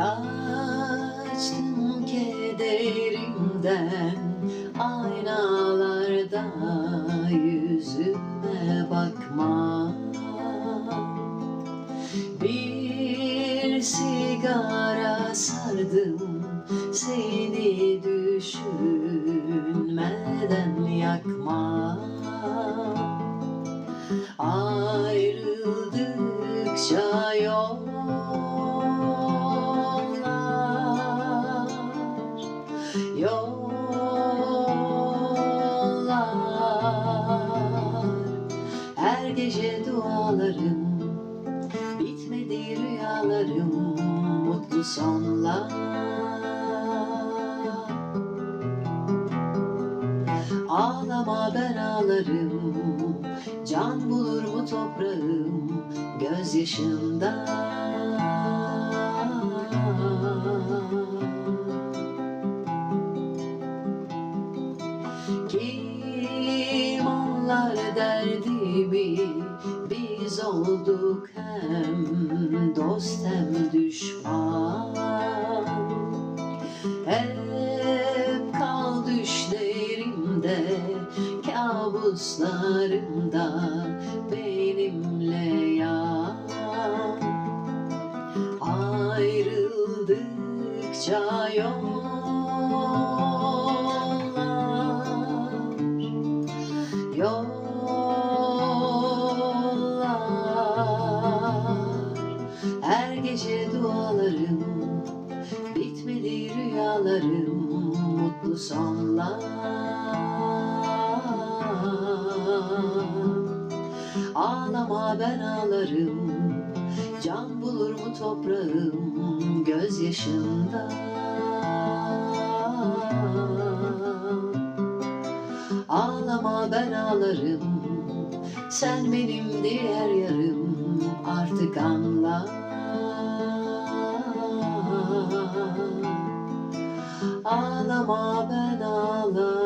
Kaçtım kederimden Aynalarda yüzüme bakma. Bir sigara sardım Seni düşünmeden yakma. Ayrıldıkça yollar Her gece dualarım Bitmedi rüyalarım Mutlu sonlar. Ağlama ben ağlarım Can bulur mu toprağım Gözyaşında Kim derdimi Biz olduk hem dost hem düşman hep kal düşlerimde, kabuslarımda benimle yan. Ayrıldıkça yollar, yollar Sonlar Ağlama ben ağlarım Can bulur mu toprağım Gözyaşında Ağlama ben ağlarım Sen benim diğer yarım Artık anla Ağlama ben ağlarım